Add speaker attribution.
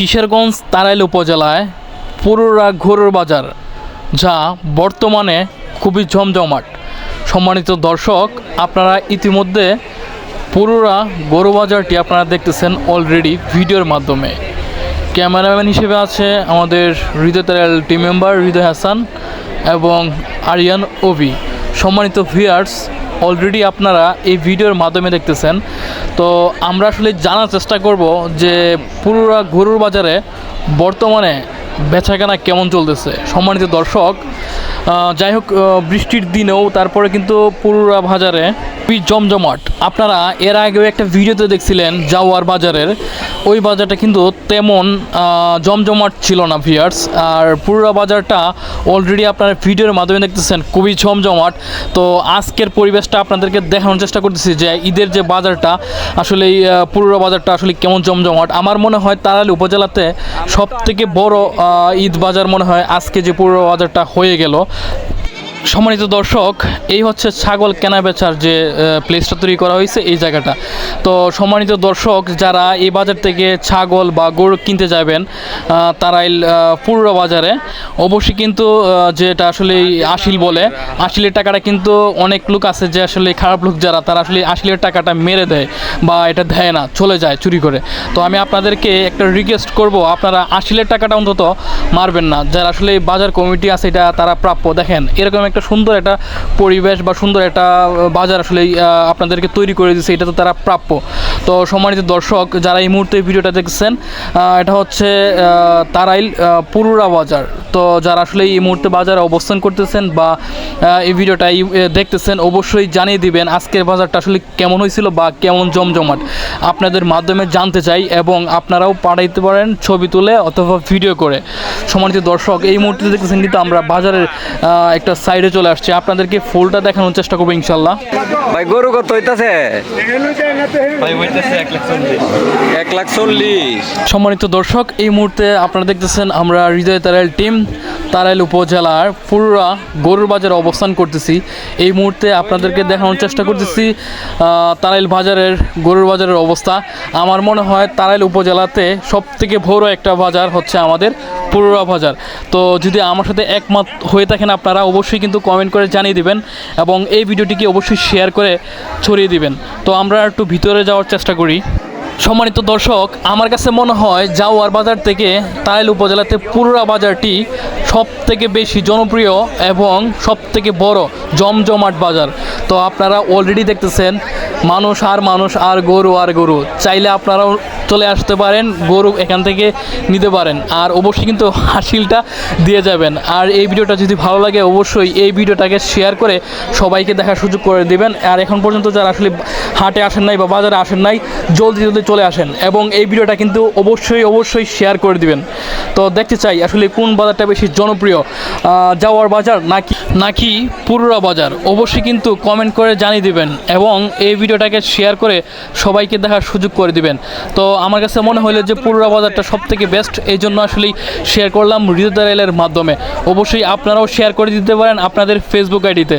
Speaker 1: কিশোরগঞ্জ তারাইল উপজেলায় পুরুরা ঘোরুর বাজার, যা বর্তমানে খুবই জমজমাট। সম্মানিত দর্শক, আপনারা ইতিমধ্যে পুরুরা গরু বাজারটি আপনারা দেখতেছেন অলরেডি ভিডিওর মাধ্যমে। ক্যামেরাম্যান হিসেবে আছে আমাদের হৃদয় তারাইল টিম মেম্বার হৃদয় হাসান এবং আরিয়ান ওবি। সম্মানিত ভিউয়ার্স অলরেডি আপনারা এই ভিডিওর মাধ্যমে দেখতেছেন। তো আমরা আসলে জানার চেষ্টা করব যে পুরুরা গরুর বাজারে বর্তমানে বেচাকেনা কেমন চলতেছে। সম্মানিত দর্শক যাই হোক বৃষ্টির দিনেও, তারপরে কিন্তু পুরুরা বাজারে জমজমাট। আপনারা এর আগেও একটা ভিডিওতে দেখছিলেন জাওয়ার বাজারের। ওই বাজারটা কিন্তু তেমন জমজমাট ছিল না ভিয়ার্স আর পুরুরা বাজারটা অলরেডি আপনারা ভিডিওর মাধ্যমে দেখতেছেন, খুবই জমজমাট। তো আজকের পরিবেশটা আপনাদেরকে দেখানোর চেষ্টা করতেছি যে ঈদের যে বাজারটা, আসলে এই পুরুরা বাজারটা আসলে কেমন জমজমাট। আমার মনে হয় তারালি উপজেলাতে সব থেকে বড় ঈদ বাজার মনে হয় আজকে যে পুরুরা বাজারটা হয়ে গেল। সম্মানিত দর্শক এই হচ্ছে ছাগল কেনা বেচার যে প্লেসটা তৈরি করা হয়েছে এই জায়গাটা। তো সম্মানিত দর্শক যারা এই বাজার থেকে ছাগল বা গরু কিনতে যাবেন আহ, তারা এই পুরো বাজারে অবশ্যই কিন্তু যেটা আসলে আশিল বলে আশিলের টাকাটা কিন্তু অনেক লোক আছে যে আসলে খারাপ লোক যারা তারা আসলে আশিলের টাকাটা মেরে দেয় বা এটা দেয় না চলে যায় চুরি করে। তো আমি আপনাদেরকে একটা রিকোয়েস্ট করব আপনারা আশিলের টাকাটা অন্তত মারবেন না। যারা আসলে বাজার কমিটি আছে, এটা তারা প্রাপ্য। দেখেন, এরকম একটা সুন্দর একটা পরিবেশ বা সুন্দর একটা বাজার আসলে আপনাদেরকে তৈরি করে দিচ্ছে এটা তো তারা প্রাপ্য। তো সম্মানিত দর্শক যারা এই মুহূর্তে ভিডিওটা দেখছেন এটা হচ্ছে তারাইল পুরুরা বাজার। তো যারা আসলে এই মুহূর্তে বাজারে অবস্থান করতেছেন বা এই ভিডিওটা দেখতেছেন অবশ্যই জানিয়ে দিবেন আজকের বাজারটা আসলে কেমন হয়েছিল বা কেমন জমজমাট। আপনাদের মাধ্যমে জানতে চাই এবং আপনারাও পাঠাইতে পারেন ছবি তুলে অথবা ভিডিও করে। সম্মানিত দর্শক এই মুহূর্তে দেখতেছেন কিন্তু আমরা বাজারের একটা সাইডে চলে আসছি। আপনাদেরকে ফুলটা দেখানোর চেষ্টা করব ইনশাল্লাহ
Speaker 2: ভাই গরু কত হইতাছে? এক লাখ চল্লিশ।
Speaker 1: সম্মানিত দর্শক, এই মুহূর্তে আপনারা দেখতেছেন আমরা হৃদয় তারাইল টিম, তারাইল উপজেলার পুরুরা গরুর বাজারে অবস্থান করতেছি। এই মুহূর্তে আপনাদেরকে দেখানোর চেষ্টা করতেছি তারাইল বাজারের গরুর বাজারের অবস্থা। আমার মনে হয় তারাইল উপজেলাতে সব থেকে বড় একটা বাজার হচ্ছে আমাদের পুরুরা বাজার তো যদি আমার সাথে একমত হয়ে থাকেন আপনারা, অবশ্যই কিন্তু কমেন্ট করে জানিয়ে দিবেন এবং এই ভিডিওটিকে অবশ্যই শেয়ার করে ছড়িয়ে দিবেন। তো আমরা একটু ভিতরে যাওয়ার চেষ্টা করি। সম্মানিত দর্শক, আমার কাছে মনে হয় জাওয়ার বাজার থেকে তাইল উপজেলাতে পুরুরা বাজারটি সব থেকে বেশি জনপ্রিয় এবং সব থেকে বড় জমজমাট বাজার। তো আপনারা অলরেডি দেখতেছেন মানুষ আর মানুষ আর গরু আর গরু। চাইলে আপনারাও চলে আসতে পারেন, গরু এখান থেকে নিতে পারেন। আর অবশ্যই কিন্তু হাসিলটা দিয়ে যাবেন। আর এই ভিডিওটা যদি ভালো লাগে, অবশ্যই এই ভিডিওটাকে শেয়ার করে সবাইকে দেখার সুযোগ করে দিবেন। আর এখন পর্যন্ত যারা আসলে হাটে আসেন নাই বা বাজারে আসেন নাই, জলদি জলদি চলে আসেন। এবং এই ভিডিওটা কিন্তু অবশ্যই অবশ্যই শেয়ার করে দিবেন। তো দেখতে চাই আসলে কোন বাজারটা বেশি জনপ্রিয় যাওয়ার বাজার নাকি নাকি পুরুরা বাজার? অবশ্যই কিন্তু কমেন্ট করে জানিয়ে দিবেন এবং এই ভিডিওটাকে শেয়ার করে সবাইকে দেখার সুযোগ করে দিবেন। তো আমার কাছে মনে হলো যে পুরুরা বাজারটা সব থেকে বেস্ট এই জন্য আসলেই শেয়ার করলাম হৃদয় রেলের মাধ্যমে। অবশ্যই আপনারাও শেয়ার করে দিতে পারেন আপনাদের ফেসবুক আইডিতে